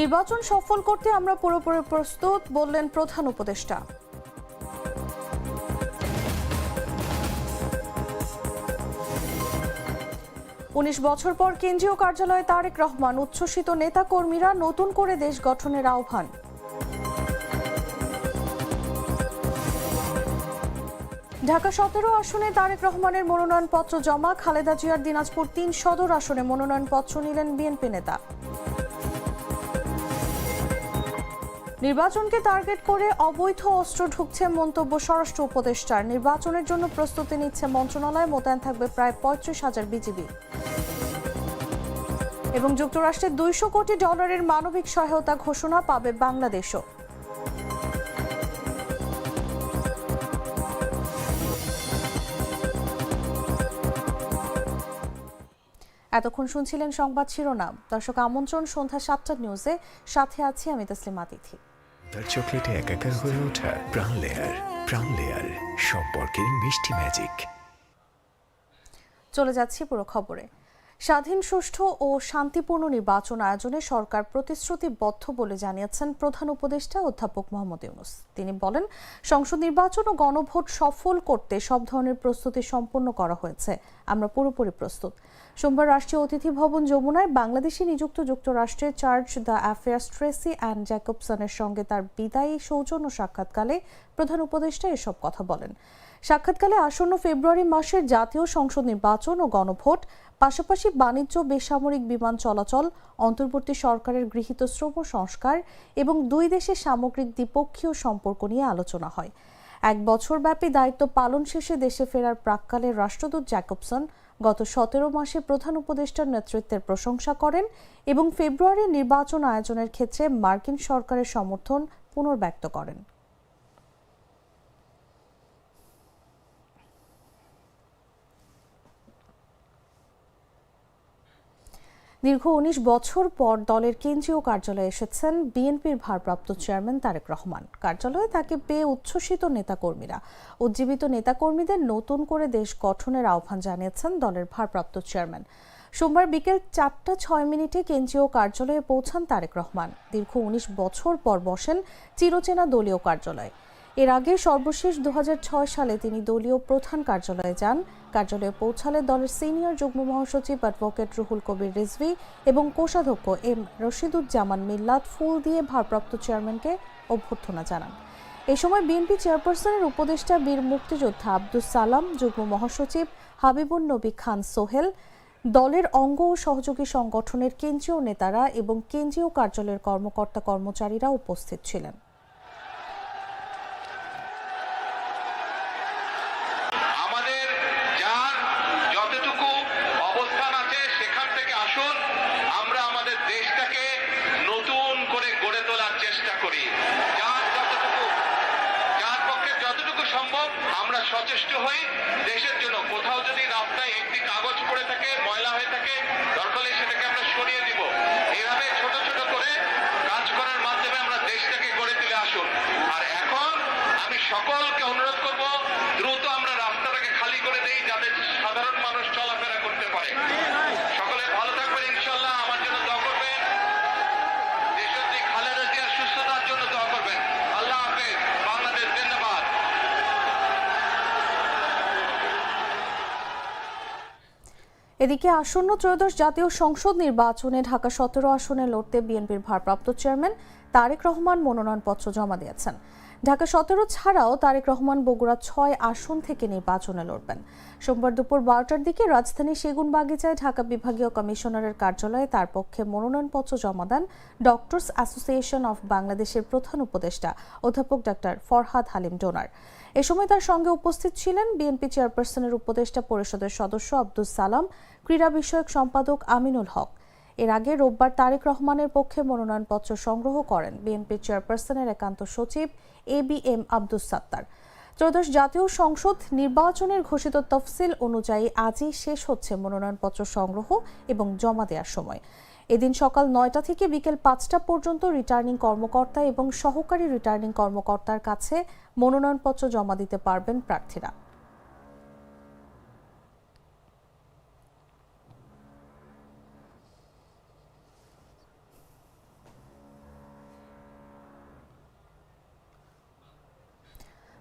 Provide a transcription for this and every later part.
নির্বাচন সফল করতে আমরা পুরোপুরি প্রস্তুত, বললেন প্রধান উপদেষ্টা। উনিশ বছর পর কেন্দ্রীয় কার্যালয়ে তারেক রহমান, উচ্ছ্বসিত নেতাকর্মীরা নতুন করে দেশ গঠনের আহ্বান। ঢাকা সতেরো আসনে তারেক রহমানের মনোনয়নপত্র জমা, খালেদা জিয়ার দিনাজপুর তিন সদর আসনে মনোনয়নপত্র নিলেন বিএনপি নেতা। নির্বাচনকে টার্গেট করে অবৈধ অস্ত্র ঢুকছে মন্তব্য স্বরাষ্ট্র উপদেষ্টার। নির্বাচনের জন্য প্রস্তুতি নিচ্ছে মন্ত্রণালয়। মোতায়েন থাকবে প্রায় পঁয়ত্রিশ হাজার বিজিবি। এবং যুক্তরাষ্ট্রের দুইশো কোটি ডলারের মানবিক সহায়তা ঘোষণা পাবে বাংলাদেশও। এতক্ষণ শুনছিলেন সংবাদ শিরোনাম। দর্শক আমন্ত্রণ সন্ধ্যা সাতটা নিউজে সাথে আছি আমি তসলিমা তিথি তার চকলেটে একাকার হয়ে ওঠা প্রাণ লেয়ার প্রাণ লেয়ার সম্পর্কের মিষ্টি ম্যাজিক চলে যাচ্ছি পুরো খবরে। স্বাধীন, সুষ্ঠু ও শান্তিপূর্ণ নির্বাচন আয়োজনে সরকার প্রতিশ্রুতিবদ্ধ বলে জানিয়েছেন প্রধান উপদেষ্টা অধ্যাপক মোহাম্মদ ইউনুস। তিনি বলেন, সংসদ নির্বাচন ও গণভোট সফল করতে সব ধরনের প্রস্তুতি সম্পন্ন করা হয়েছে। আমরা পুরোপুরি প্রস্তুত। সোমবার রাষ্ট্রীয় অতিথি ভবন যমুনায় বাংলাদেশে নিযুক্ত যুক্তরাষ্ট্রের chargé d' affaires Tracy Ann জ্যাকবসনের সঙ্গে তার বিদায়ী সৌজন্য সাক্ষাৎকালে প্রধান উপদেষ্টা এসব কথা বলেন। সাক্ষাৎকালে আসন্ন ফেব্রুয়ারি মাসের জাতীয় সংসদ নির্বাচন ও গণভোট, পাশাপাশি বাণিজ্য, বেসামরিক বিমান চলাচল, অন্তর্বর্তী সরকারের গৃহীত শ্রম সংস্কার এবং দুই দেশের সামগ্রিক দ্বিপক্ষীয় সম্পর্ক নিয়ে আলোচনা হয়। এক বছরব্যাপী দায়িত্ব পালন শেষে দেশে ফেরার প্রাক্কালে রাষ্ট্রদূত জ্যাকবসন গত সতেরো মাসে প্রধান উপদেষ্টার নেতৃত্বের প্রশংসা করেন এবং ফেব্রুয়ারি নির্বাচন আয়োজনের ক্ষেত্রে মার্কিন সরকারের সমর্থন পুনর্ব্যক্ত করেন। দীর্ঘ উনিশ বছর পর দলের কেন্দ্রীয় কার্যালয়ে এসেছেন বিএনপির ভারপ্রাপ্ত চেয়ারম্যান তারেক রহমান। কার্যালয়ে তাকে পেয়ে উচ্ছ্বসিত নেতাকর্মীরা। উজ্জীবিত নেতাকর্মীদের নতুন করে দেশ গঠনের আহ্বান জানিয়েছেন দলের ভারপ্রাপ্ত চেয়ারম্যান। সোমবার বিকেল চারটা ছয় মিনিটে কেন্দ্রীয় কার্যালয়ে পৌঁছান তারেক রহমান। দীর্ঘ উনিশ বছর পর বসেন চিরচেনা দলীয় কার্যালয়ে। এর আগে সর্বশেষ দু হাজার ছয় সালে তিনি দলীয় প্রধান কার্যালয়ে যান। কার্যালয়ে পৌঁছালে দলের সিনিয়র যুগ্ম মহাসচিব অ্যাডভোকেট রুহুল কবির রিজভি এবং কোষাধ্যক্ষ এম রশিদুজ্জামান মিল্লাত ফুল দিয়ে ভারপ্রাপ্ত চেয়ারম্যানকে অভ্যর্থনা জানান। এ সময় বিএনপি চেয়ারপারসনের উপদেষ্টা বীর মুক্তিযোদ্ধা আব্দুস সালাম, যুগ্ম মহাসচিব হাবিবুন নবী খান সোহেল, দলের অঙ্গ ও সহযোগী সংগঠনের কেন্দ্রীয় নেতারা এবং কেন্দ্রীয় কার্যালয়ের কর্মকর্তা কর্মচারীরা উপস্থিত ছিলেন আমাদের যার যতটুকু অবস্থান আছে সেখান থেকে আসুন আমরা আমাদের দেশটাকে নতুন করে গড়ে তোলার চেষ্টা করি যার যতটুকু যার পক্ষে যতটুকু সম্ভব আমরা সচেষ্ট হই দেশের জন্য। কোথাও যদি রাস্তায় একটি কাগজ পড়ে থাকে, ময়লা হয়ে থাকে দরকার সেটাকে আমরা সরিয়ে দিব। এভাবে ছোট ছোট করে কাজ করার মাধ্যমে আমরা দেশটাকে গড়ে তুলে আসুন। আর এখন আমি সকলকে অনুরোধ করব, দ্রুত আমরা রাস্তাটাকে খালি করে দেই যাতে সাধারণ মানুষ চলাফেরা করতে পারে। সকলে ভালো থাকবেন, ইনশাল্লাহ। আমার জন্য করবেন দেশত্রী খালেদা জিয়ার সুস্থতার জন্য দোয়া করবেন আল্লাহ হাফেজ বাংলাদেশ জিন্দাবাদ এদিকে আসন্ন ত্রয়োদশ জাতীয় সংসদ নির্বাচনে ঢাকা সতেরো আসনে লড়তে বিএনপির ভারপ্রাপ্ত চেয়ারম্যান তারেক রহমান মনোনয়নপত্র জমা দিয়েছেন। ঢাকা সতেরো ছাড়াও তারেক রহমান বগুড়া ছয় আসন থেকে নির্বাচনে লড়বেন। সোমবার দুপুর বারোটার দিকে রাজধানী সেগুনবাগিচায় ঢাকা বিভাগীয় কমিশনারের কার্যালয়ে তার পক্ষে মনোনয়নপত্র জমা দেন ডক্টরস অ্যাসোসিয়েশন অফ বাংলাদেশের প্রধান উপদেষ্টা অধ্যাপক ডাক্তার ফরহাদ হালিম ডোনার। এ সময় তার সঙ্গে উপস্থিত ছিলেন বিএনপি চেয়ারপারসনের উপদেষ্টা পরিষদের সদস্য আব্দুল সালাম, ক্রীড়া বিষয়ক সম্পাদক আমিনুল হক। এর আগে রোববার তারেক রহমানের পক্ষে মনোনয়নপত্র সংগ্রহ করেন বিএনপি চেয়ারপারসনের একান্ত সচিব A B M Abdus Sattar. ত্রয়োদশ জাতীয় সংসদ নির্বাচনের ঘোষিত তফসিল অনুযায়ী আজই শেষ হচ্ছে মনোনয়নপত্র সংগ্রহ এবং জমা দেওয়ার সময়। এদিন সকাল নয়টা থেকে বিকেল পাঁচটা পর্যন্ত রিটার্নিং কর্মকর্তা এবং সহকারী রিটার্নিং কর্মকর্তার কাছে মনোনয়নপত্র জমা দিতে পারবেন প্রার্থীরা।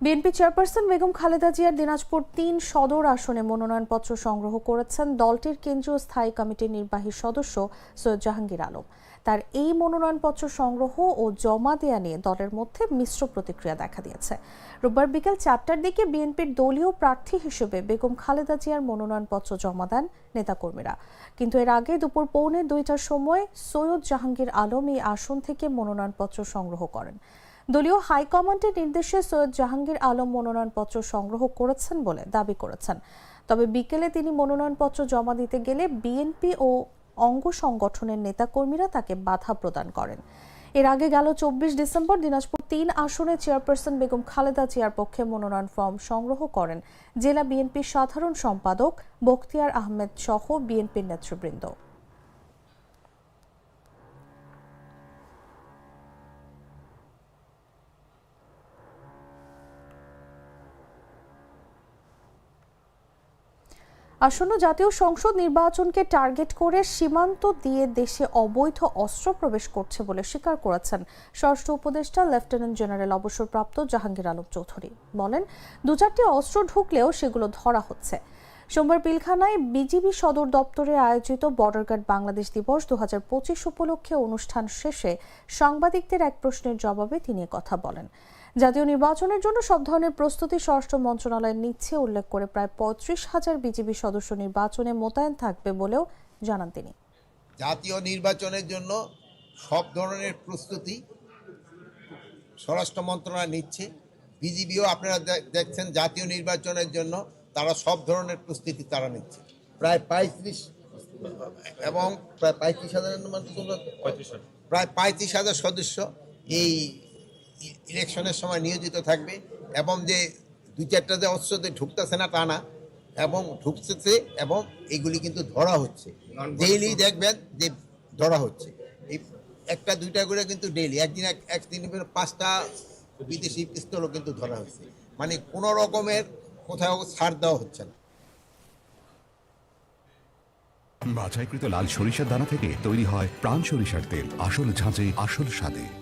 বিএনপি চেয়ারপারসন বেগম খালেদা জিয়ার দিনাজপুর তিন সদর আসনে মনোনয়নপত্র সংগ্রহ করেছেন দলটির কেন্দ্রীয় স্থায়ী কমিটির নির্বাহী সদস্য সৈয়দ জাহাঙ্গীর আলম। তার এই মনোনয়নপত্র সংগ্রহ ও জমা দেয়া নিয়ে দলের মধ্যে মিশ্র প্রতিক্রিয়া দেখা দিয়েছে। রোববার বিকেল চারটার দিকে বিএনপির দলীয় প্রার্থী হিসেবে বেগম খালেদা জিয়ার মনোনয়নপত্র জমা দেন নেতাকর্মীরা। কিন্তু এর আগে দুপুর পৌনে দুইটার সময় সৈয়দ জাহাঙ্গীর আলম এই আসন থেকে মনোনয়নপত্র সংগ্রহ করেন। দলীয় হাইকমান্ডের নির্দেশে সৈয়দ জাহাঙ্গীর আলম মনোনয়নপত্র সংগ্রহ করেছেন বলে দাবি করেছেন। তবে বিকেলে তিনি মনোনয়নপত্র জমা দিতে গেলে বিএনপি ও অঙ্গ সংগঠনের নেতাকর্মীরা তাকে বাধা প্রদান করেন। এর আগে গেল চব্বিশ ডিসেম্বর দিনাজপুর তিন আসনে চেয়ারপারসন বেগম খালেদা জিয়ার পক্ষে মনোনয়ন ফর্ম সংগ্রহ করেন। জেলা বিএনপির সাধারণ সম্পাদক বখতিয়ার আহমেদ সহ বিএনপির নেতৃবৃন্দ। আসন্ন জাতীয় সংসদ নির্বাচনকে টার্গেট করে সীমান্ত দিয়ে দেশে অবৈধ অস্ত্র প্রবেশ করছে বলে স্বীকার করেছেন স্বরাষ্ট্র উপদেষ্টা লেফটেন্যান্ট জেনারেল অবসরপ্রাপ্ত জাহাঙ্গীর আলম চৌধুরী। বলেন, দু চারটি অস্ত্র ঢুকলেও সেগুলো ধরা হচ্ছে। সোমবার পিলখানায় বিজিবি সদর দপ্তরে আয়োজিত বর্ডার গার্ড বাংলাদেশ দিবস দু হাজার পঁচিশ উপলক্ষে অনুষ্ঠান শেষে সাংবাদিকদের এক প্রশ্নের জবাবে তিনি কথা বলেন। জাতীয় নির্বাচনের জন্য সব ধরনের প্রস্তুতি স্বরাষ্ট্র মন্ত্রণালয় নিচ্ছে উল্লেখ করে প্রায় পঁয়ত্রিশ হাজার বিজিবি সদস্য নির্বাচনে মোতায়েন থাকবে বলেও জানান তিনি। জাতীয় নির্বাচনের জন্য সব ধরনের প্রস্তুতি স্বরাষ্ট্র মন্ত্রণালয় নিচ্ছে। বিজিবিও আপনারা দেখছেন জাতীয় নির্বাচনের জন্য তারা সব ধরনের প্রস্তুতি তারা নিচ্ছে। প্রায় পঁয়ত্রিশ এবং প্রায় পঁয়ত্রিশ হাজারের মতো প্রায় পঁয়ত্রিশ হাজার সদস্য এই ইলেকশনের সময় নিয়োজিত থাকবে এবং যে দু চারটা যে অস্ত্রতে ঢুকতেছে না তা না এবং ঢুকতেছে এবং এগুলি কিন্তু ধরা হচ্ছে। ডেইলি দেখবেন যে ধরা হচ্ছে। এই একটা দুইটা করে কিন্তু ডেইলি একদিন এক একদিন পাঁচটা বিদেশি পিস্তলও কিন্তু ধরা হচ্ছে। মানে কোনো রকমের কোথাও ছাড় দেওয়া হচ্ছে না। বাছাইকৃত লাল সরিষার দানা থেকে তৈরি হয় প্রাণ সরিষার তেল। আসল ঝাঁঝে আসল স্বাদে।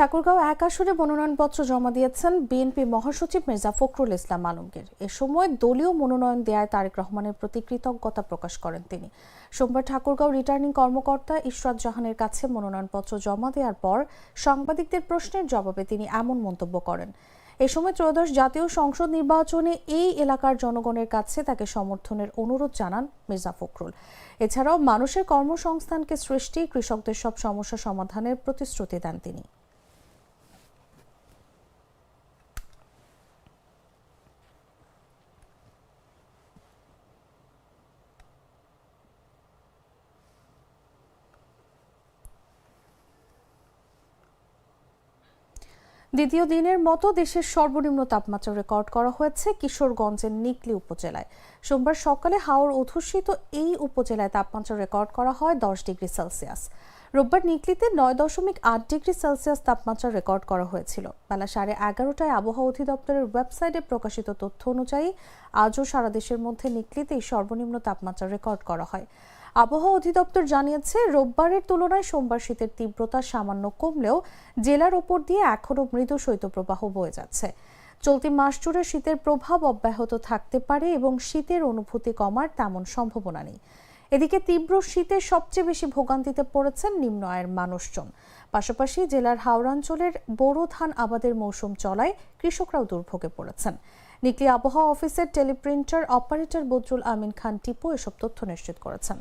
ঠাকুরগাঁও এক আসনে মনোনয়নপত্র জমা দিয়েছেন বিএনপি মহাসচিব মির্জা ফখরুল ইসলাম আলমগীর। এ সময় দলীয় মনোনয়ন দেয়ায় তারেক রহমানের প্রতি কৃতজ্ঞতা প্রকাশ করেন তিনি। সোমবার ঠাকুরগাঁও রিটার্নিং কর্মকর্তা ইশরাত জাহানের কাছে মনোনয়নপত্র জমা দেওয়ার পর সাংবাদিকদের প্রশ্নের জবাবে তিনি এমন মন্তব্য করেন। এ সময় ত্রয়োদশ জাতীয় সংসদ নির্বাচনে এই এলাকার জনগণের কাছে তাকে সমর্থনের অনুরোধ জানান মির্জা ফখরুল। এছাড়াও মানুষের কর্মসংস্থানকে সৃষ্টি, কৃষকদের সব সমস্যা সমাধানের প্রতিশ্রুতি দেন তিনি। দ্বিতীয় দিনের মতো দেশের সর্বনিম্ন তাপমাত্রা রেকর্ড করা হয়েছে কিশোরগঞ্জের নিকলি উপজেলায়। সোমবার সকালে হাওর অধ্যুষিত এই উপজেলায় তাপমাত্রা রেকর্ড করা হয় দশ ডিগ্রি সেলসিয়াস। রোববার নিকলিতে নয় দশমিক আট ডিগ্রি সেলসিয়াস তাপমাত্রা রেকর্ড করা হয়েছিল। বেলা সাড়ে এগারোটায় আবহাওয়া অধিদপ্তরের ওয়েবসাইটে প্রকাশিত তথ্য অনুযায়ী, আজও সারা দেশের মধ্যে নিকলিতেই সর্বনিম্ন তাপমাত্রা রেকর্ড করা হয়। আবহাওয়া অধিদপ্তর জানিয়েছে, রোববারের তুলনায় সোমবার শীতের তীব্রতা সামান্য কমলেও জেলার ওপর দিয়ে এখনও মৃদু শৈত্যপ্রবাহ বয়ে যাচ্ছে। চলতি মাস জুড়ে শীতের প্রভাব অব্যাহত থাকতে পারে এবং শীতের অনুভূতি কমার তেমন সম্ভাবনা নেই। এদিকে তীব্র শীতে সবচেয়ে বেশি ভোগান্তিতে পড়েছেন নিম্ন আয়ের মানুষজন। পাশাপাশি জেলার হাওড়াঞ্চলের বোরো ধান আবাদের মৌসুম চলায় কৃষকরাও দুর্ভোগে পড়েছেন। নিকলি আবহাওয়া অফিসের টেলিপ্রিন্টার অপারেটর বদরুল আমিন খান টিপু এসব তথ্য নিশ্চিত করেছেন।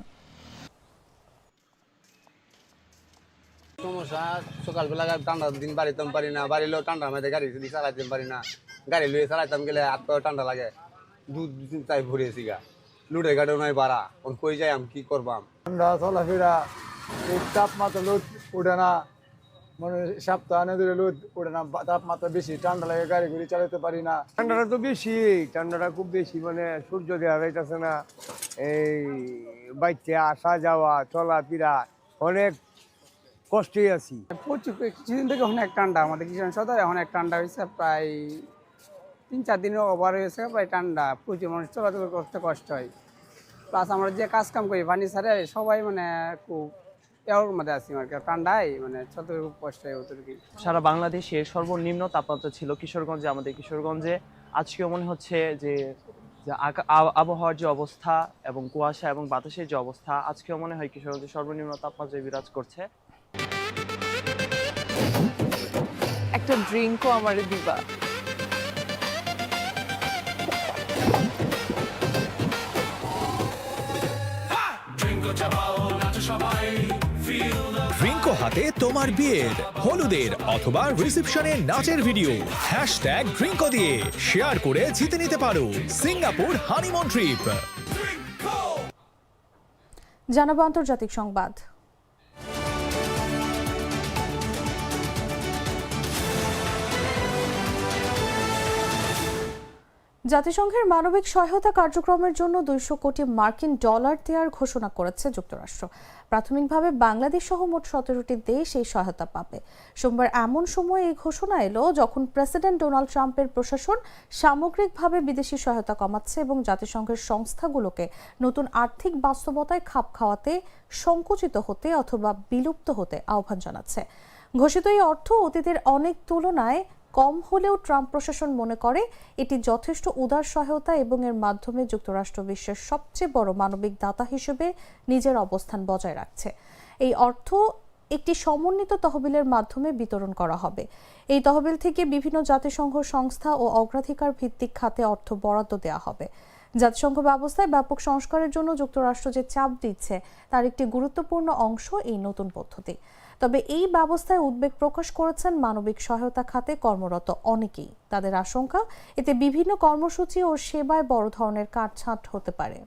সমস্যা, সকালবেলা ঠান্ডা দিন বাড়িতাম পারি না, বাড়িলেও ঠান্ডার মধ্যে গাড়ি যদি চালাইতে পারি না, গাড়ি লুয়ে চালাইতাম গেলে হাত পায়ে ঠান্ডা লাগে। দুধ তাই ভরেছি গা। লুটে গাড়িও নাই বাড়া ওন কই যাই আমি, কি করবাম? ঠান্ডা, চলাফেরা তাপমাত্রা লোদ উঠে না। মানে সপ্তাহ ধরে লোদ উঠে না তাপমাত্রা বেশি, ঠান্ডা লাগে গাড়ি গুড়ি চালাতে পারি না। ঠান্ডাটা তো বেশি, ঠান্ডাটা খুব বেশি মানে সূর্য দেওয়া যাইতেছে না। এই বাইতে আসা যাওয়া, চলাফেরা, অনেক কষ্টে আছি। প্রচুর কিছুদিন থেকে অনেক ঠান্ডা আমাদের কিষান সদরে অনেক ঠান্ডা হয়েছে প্রায় তিন চার দিনের ওভার হয়েছে প্রায় ঠান্ডা। প্রচুর মানুষ চলাচল করতে কষ্ট হয়। প্লাস আমরা যে কাজ কাম করি পানি ছাড়ে সবাই মানে খুব এর মধ্যে আছি আর কি ঠান্ডায় মানে চলতে খুব কষ্ট হয় ওদের কি সারা বাংলাদেশে সর্বনিম্ন তাপমাত্রা ছিল কিশোরগঞ্জে আমাদের কিশোরগঞ্জে। আজকেও মনে হচ্ছে যে আবহাওয়ার যে অবস্থা এবং কুয়াশা এবং বাতাসের যে অবস্থা আজকেও মনে হয় কিশোরগঞ্জে সর্বনিম্ন তাপমাত্রায় বিরাজ করছে। একটা ড্রিঙ্কও আমারে দিবা। ড্রিঙ্কো হাতে তোমার বিয়ের হলুদের অথবা রিসেপশনের নাচের ভিডিও হ্যাশট্যাগ ড্রিঙ্কো দিয়ে শেয়ার করে জিতে নিতে পারো সিঙ্গাপুর হানিমুন ট্রিপ জানাব আন্তর্জাতিক সংবাদ। জাতিসংঘের মানবিক সহায়তা কার্যক্রমের জন্য দুইশো কোটি মার্কিন ডলার দেওয়ার ঘোষণা করেছে যুক্তরাষ্ট্র। প্রাথমিকভাবে বাংলাদেশ সহ মোট সতেরোটি দেশ এই সহায়তা পাবে। সোমবার এমন সময় এই ঘোষণা এলো যখন প্রেসিডেন্ট ডোনাল্ড ট্রাম্পের প্রশাসন সামগ্রিকভাবে বিদেশি সহায়তা কমাচ্ছে এবং জাতিসংঘের সংস্থাগুলোকে নতুন আর্থিক বাস্তবতায় খাপ খাওয়াতে সংকুচিত হতে অথবা বিলুপ্ত হতে আহ্বান জানাচ্ছে। ঘোষিত এই অর্থ অতীতের অনেক তুলনায় কম হলেও ট্রাম্প প্রশাসন মনে করে, এটি যথেষ্ট উদার সহায়তা এবং এর মাধ্যমে যুক্তরাষ্ট্র বিশ্বের সবচেয়ে বড় মানবিক দাতা হিসেবে নিজের অবস্থান বজায় রাখছে। এই অর্থ একটি সমন্বিত তহবিলের মাধ্যমে বিতরণ করা হবে। এই তহবিল থেকে বিভিন্ন জাতিসংঘ সংস্থা ও অগ্রাধিকার ভিত্তিক খাতে অর্থ বরাদ্দ দেওয়া হবে। জাতিসংঘ ব্যবস্থায় ব্যাপক সংস্কারের জন্য যুক্তরাষ্ট্র যে চাপ দিচ্ছে, তার একটি গুরুত্বপূর্ণ অংশ এই নতুন পদ্ধতি। তবে এই ব্যবস্থায় উদ্বেগ প্রকাশ করেছেন মানবিক সহায়তা খাতে কর্মরত অনেকেই। তাদের আশঙ্কা, এতে বিভিন্ন কর্মসূচি ও সেবায় বড় ধরনের কাটছাঁট হতে পারে।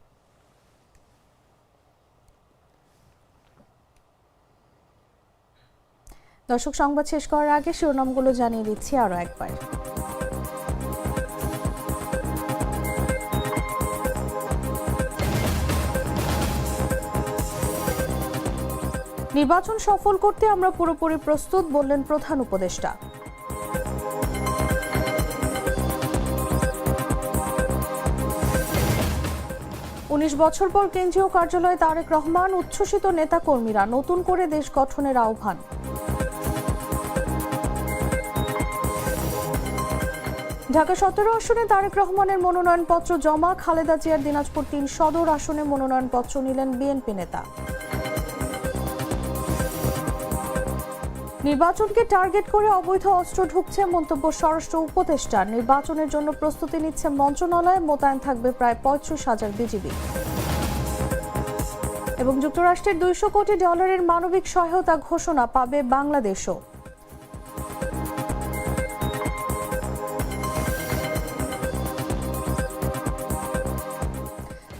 দর্শক, সংবাদ শেষ করার আগে শিরোনামগুলো জানিয়ে দিচ্ছি আরও একবার। নির্বাচন সফল করতে আমরা পুরোপুরি প্রস্তুত বললেন প্রধান উপদেষ্টা। উনিশ বছর পর কেন্দ্রীয় কার্যালয়ে তারেক রহমান, উচ্ছ্বসিত নেতাকর্মীরা নতুন করে দেশ গঠনের আহ্বান। ঢাকা সতেরো আসনে তারেক রহমানের মনোনয়নপত্র জমা, খালেদা জিয়ার দিনাজপুর তিন সদর আসনে মনোনয়নপত্র নিলেন বিএনপি নেতা। নির্বাচনকে টার্গেট করে অবৈধ অস্ত্র ঢুকছে মন্তব্য স্বরাষ্ট্র উপদেষ্টা। নির্বাচনের জন্য প্রস্তুতি নিচ্ছে মন্ত্রণালয়ে, মোতায়েন থাকবে প্রায় পঁয়ত্রিশ হাজার বিজিবি। এবং যুক্তরাষ্ট্রের দুইশো কোটি ডলারের মানবিক সহায়তা ঘোষণা পাবে বাংলাদেশও।